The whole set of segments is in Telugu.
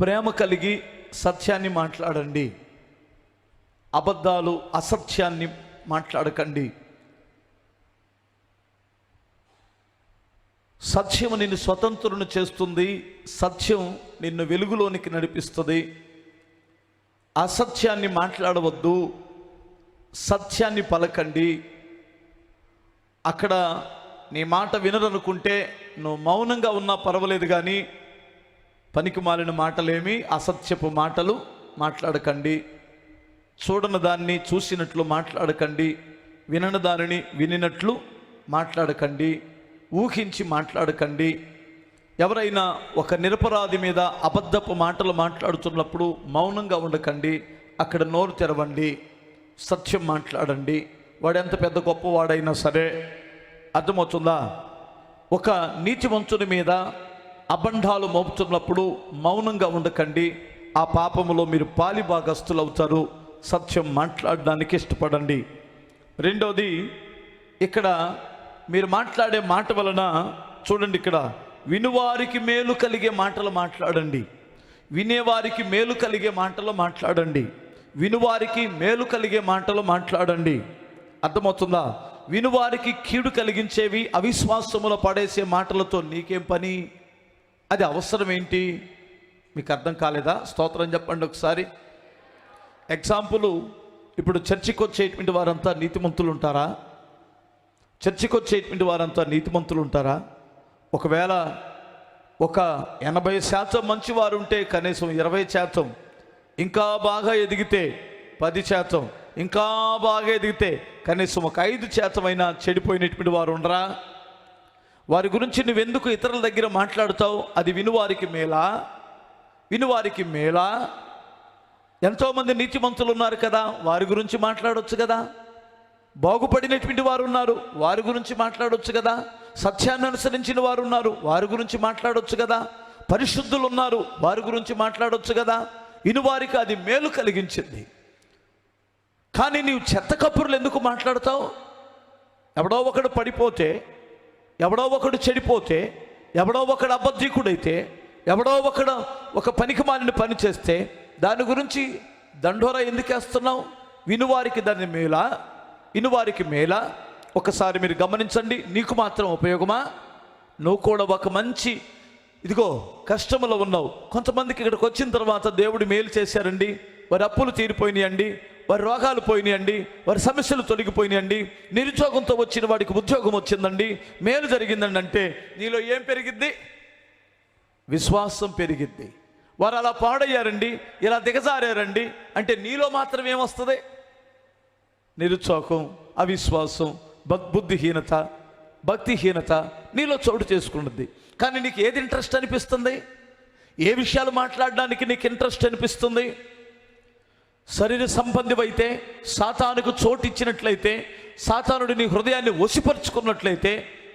ప్రేమ కలిగి సత్యాన్ని మాట్లాడండి. అబద్ధాలు అసత్యాన్ని మాట్లాడకండి. సత్యం నిన్ను స్వతంత్రుని చేస్తుంది. సత్యం నిన్ను వెలుగులోనికి నడిపిస్తుంది. అసత్యాన్ని మాట్లాడవద్దు. సత్యాన్ని పలకండి. అక్కడ నీ మాట వినరనుకుంటే నువ్వు మౌనంగా ఉన్నా పర్వాలేదు కానీ పనికి మాలిన మాటలేమి అసత్యపు మాటలు మాట్లాడకండి. చూడని దాన్ని చూసినట్లు మాట్లాడకండి. వినని దానిని వినినట్లు మాట్లాడకండి. ఊహించి మాట్లాడకండి. ఎవరైనా ఒక నిరపరాధి మీద అబద్ధపు మాటలు మాట్లాడుతున్నప్పుడు మౌనంగా ఉండకండి. అక్కడ నోరు తెరవండి. సత్యం మాట్లాడండి. వాడెంత పెద్ద గొప్పవాడైనా సరే అర్థమవుతుందా? ఒక నీతివంతుని మీద అబంధాలు మోపుతున్నప్పుడు మౌనంగా ఉండకండి. ఆ పాపములో మీరు పాలి భాగస్తులు అవుతారు సత్యం మాట్లాడడానికి ఇష్టపడండి. రెండోది ఇక్కడ మీరు మాట్లాడే మాట వలన చూడండి ఇక్కడ వినువారికి మేలు కలిగే మాటలు మాట్లాడండి. వినేవారికి మేలు కలిగే మాటలు మాట్లాడండి. వినువారికి మేలు కలిగే మాటలు మాట్లాడండి. అర్థమవుతుందా? వినువారికి కీడు కలిగించేవి అవిశ్వాసములో పడేసే మాటలతో నీకేం పని? అది అవసరం ఏంటి? మీకు అర్థం కాలేదా? స్తోత్రం చెప్పండి ఒకసారి. ఎగ్జాంపుల్ ఇప్పుడు చర్చికి వచ్చేటువంటి వారంతా నీతిమంతులు ఉంటారా? చర్చికి వచ్చేటువంటి వారంతా నీతిమంతులు ఉంటారా? ఒకవేళ ఒక ఎనభై శాతం మంచివారు ఉంటే కనీసం ఇరవై శాతం ఇంకా బాగా ఎదిగితే పది శాతం ఇంకా బాగా ఎదిగితే కనీసం ఒక ఐదు శాతమైనా చెడిపోయినటువంటి వారు ఉండరా? వారి గురించి నువ్వెందుకు ఇతరుల దగ్గర మాట్లాడుతావు? అది వినువారికి మేలా? వినువారికి మేలా? ఎంతోమంది నీతిమంతులు ఉన్నారు కదా వారి గురించి మాట్లాడవచ్చు కదా. బాగుపడినటువంటి వారు ఉన్నారు వారి గురించి మాట్లాడవచ్చు కదా. సత్యాన్ని అనుసరించిన వారు ఉన్నారు వారి గురించి మాట్లాడవచ్చు కదా. పరిశుద్ధులు ఉన్నారు వారి గురించి మాట్లాడవచ్చు కదా. ఇనువారికి అది మేలు కలిగించింది. కానీ నీవు చెత్త కప్పుర్లు ఎందుకు మాట్లాడతావు? ఎవడో ఒకడు పడిపోతే ఎవడో ఒకడు చెడిపోతే ఎవడో ఒకడు అబద్ధికుడైతే ఎవడో ఒకడు ఒక పనికి మాలిన పని చేస్తే దాని గురించి దండోరా ఎందుకు వేస్తున్నావు? వినువారికి దాని మేలా ఇనువారికి మేలా. ఒకసారి మీరు గమనించండి నీకు మాత్రం ఉపయోగమా? నువ్వు కూడా ఒక మంచి ఇదిగో కష్టములో ఉన్నావు. కొంతమందికి ఇక్కడికి వచ్చిన తర్వాత దేవుడు మేలు చేశారండి. వారి అప్పులు తీరిపోయినాయండి. వారి రోగాలు పోయినాయండి వారి సమస్యలు తొలగిపోయినాయండి నిరుద్యోగంతో వచ్చిన వాడికి ఉద్యోగం వచ్చిందండి మేలు జరిగిందండి అంటే నీలో ఏం పెరిగిద్ది? విశ్వాసం పెరిగిద్ది. వారు అలా పాడయ్యారండి ఇలా దిగజారారండి అంటే నీలో మాత్రం ఏమొస్తుంది? నిరుత్సాహం అవిశ్వాసం భక్ బుద్ధిహీనత భక్తిహీనత నీలో చోటు చేసుకున్నది కానీ నీకు ఏది ఇంట్రెస్ట్ అనిపిస్తుంది? ఏ విషయాలు మాట్లాడడానికి నీకు ఇంట్రెస్ట్ అనిపిస్తుంది? శరీర సంబంధివైతే సాతానుకు చోటు ఇచ్చినట్లయితే సాతానుడు నీ హృదయాన్ని వసిపరుచుకున్నట్లయితే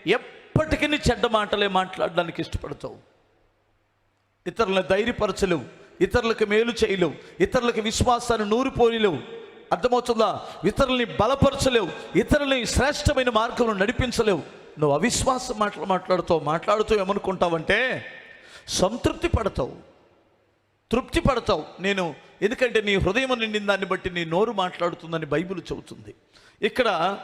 ఎప్పటికీ చెడ్డ మాటలే మాట్లాడడానికి ఇష్టపడతావు. ఇతరులను ధైర్యపరచలేవు ఇతరులకు మేలు చేయలేవు ఇతరులకు విశ్వాసాన్ని నూరిపోయలేవు అర్థమవుతుందా? ఇతరుల్ని బలపరచలేవు ఇతరుల్ని శ్రేష్టమైన మార్గంలో నడిపించలేవు. నువ్వు అవిశ్వాస మాటలు మాట్లాడుతావు మాట్లాడుతూ ఏమనుకుంటావంటే సంతృప్తి పడతావు. తృప్తి పడతావు. నేను ఎందుకంటే నీ హృదయం నిండిన దాన్ని బట్టి నీ నోరు మాట్లాడుతుందని బైబిల్ చెబుతుంది. ఇక్కడ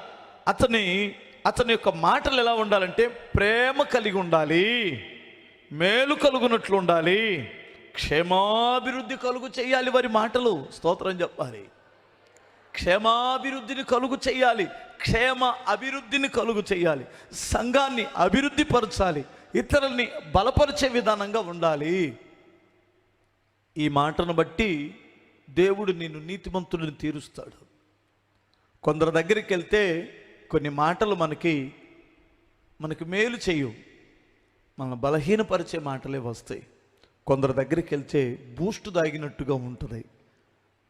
అతని అతని యొక్క మాటలు ఎలా ఉండాలంటే ప్రేమ కలిగి ఉండాలి మేలు కలుగునట్లు ఉండాలి క్షేమాభివృద్ధి కలుగు చేయాలి వారి మాటలు. స్తోత్రం చెప్పాలి. క్షేమాభివృద్ధిని కలుగు చేయాలి క్షేమ అభివృద్ధిని కలుగు చేయాలి సంఘాన్ని అభివృద్ధి పరచాలి ఇతరుల్ని బలపరిచే విధానంగా ఉండాలి. ఈ మాటను బట్టి దేవుడు నిన్ను నీతిమంతుడిని తీరుస్తాడు. కొందరి దగ్గరికి వెళ్తే కొన్ని మాటలు మనకి మనకి మేలు చేయు మన బలహీనపరిచే మాటలే వస్తాయి. కొందరి దగ్గరికి వెళ్తే బూస్ట్ దాగినట్టుగా ఉంటుంది.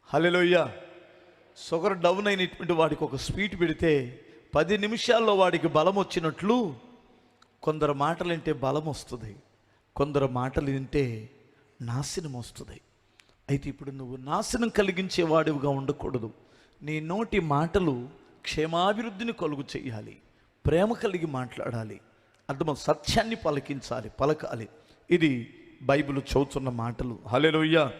హలోయ్య షుగర్ డౌన్ అయినటువంటి వాడికి ఒక స్వీట్ పెడితే పది నిమిషాల్లో వాడికి బలం వచ్చినట్లు కొందరు మాటలు వింటే బలం వస్తుంది. కొందరు మాటలు వింటే నాశనం వస్తుంది. అయితే ఇప్పుడు నువ్వు నాశనం కలిగించే వాడివిగా ఉండకూడదు. నీ నోటి మాటలు క్షేమాభివృద్ధిని కలుగు చేయాలి. ప్రేమ కలిగి మాట్లాడాలి. అర్థం సత్యాన్ని పలికించాలి పలకాలి. ఇది బైబిల్ చదువుతున్న మాటలు. హలెలుయ్య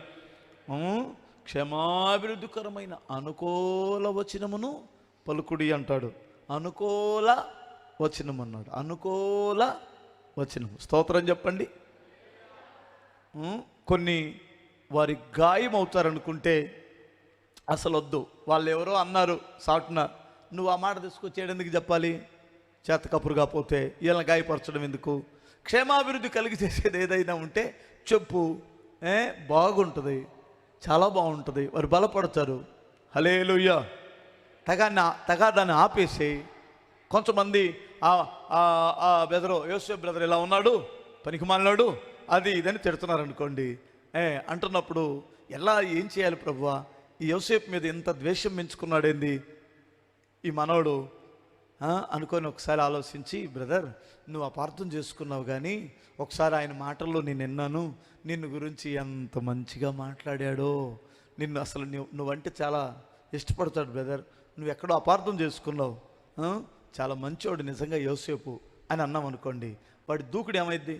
క్షమాభివృద్ధికరమైన అనుకూల వచనమును పలుకుడి అంటాడు. అనుకూల వచనం అన్నాడు అనుకూల వచనం స్తోత్రం చెప్పండి. కొన్ని వారి గాయం అవుతారనుకుంటే అసలు వద్దు వాళ్ళు ఎవరో అన్నారు సాటున నువ్వు ఆ మాట తీసుకొచ్చేయడం ఎందుకు చెప్పాలి? చేత కపురు కాకపోతే వీళ్ళని గాయపరచడం ఎందుకు? క్షేమాభివృద్ధి కలిగి చేసేది ఏదైనా ఉంటే చెప్పు. ఏ బాగుంటుంది. చాలా బాగుంటుంది. వారు బలపడతారు. హలేలుయ్య తగాన్ని తగాదాన్ని ఆపేసి కొంతమంది ఆ ఆ- ఆ బెదరు యోసేఫ్ బ్రదర్ ఇలా ఉన్నాడు? పనికి మాలినాడు? అది ఇదని తిడుతున్నారు అనుకోండి ఏ అంటున్నప్పుడు ఎలా ఏం చేయాలి ప్రభువా? ఈ యోసేపు మీద ఎంత ద్వేషం పెంచుకున్నాడేంది ఈ మనవడు అనుకొని ఒకసారి ఆలోచించి బ్రదర్ నువ్వు అపార్థం చేసుకున్నావు కానీ ఒకసారి ఆయన మాటల్లో నేను విన్నాను. నిన్ను గురించి ఎంత మంచిగా మాట్లాడాడో. నిన్ను అసలు నువ్వు నువ్వంటే చాలా ఇష్టపడతాడు బ్రదర్. నువ్వు ఎక్కడో అపార్థం చేసుకున్నావు. చాలా మంచివాడు నిజంగా యోసేపు అని అన్నాం అనుకోండి వాడి దూకుడు ఏమైద్ది?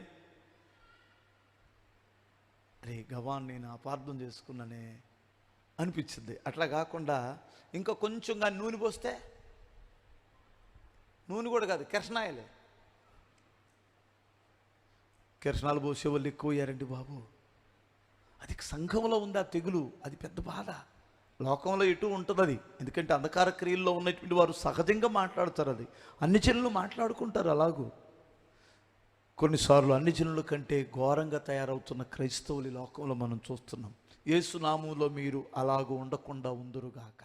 అరే గవాన్ నేను అపార్థం చేసుకున్నానే అనిపించింది అట్లా కాకుండా ఇంకా కొంచెంగా నూనె పోస్తే నూనె కూడా కాదు కిరసనాయలే. కిరసనాలు పోసే వాళ్ళు ఎక్కువయ్యారండి బాబు. అది సంఘంలో ఉంది ఆ తెగులు? అది పెద్ద బాధ. లోకంలో ఎటు ఉంటుంది అది? ఎందుకంటే అంధకార క్రియల్లో ఉన్నటువంటి వారు సహజంగా మాట్లాడతారు అది. అన్ని చెల్లెలు మాట్లాడుకుంటారు అలాగూ. కొన్నిసార్లు అన్ని జనుల కంటే ఘోరంగా తయారవుతున్న క్రైస్తవులు లోకంలో మనం చూస్తున్నాం. యేసునామంలో మీరు అలాగూ ఉండకుండా ఉందురుగాక.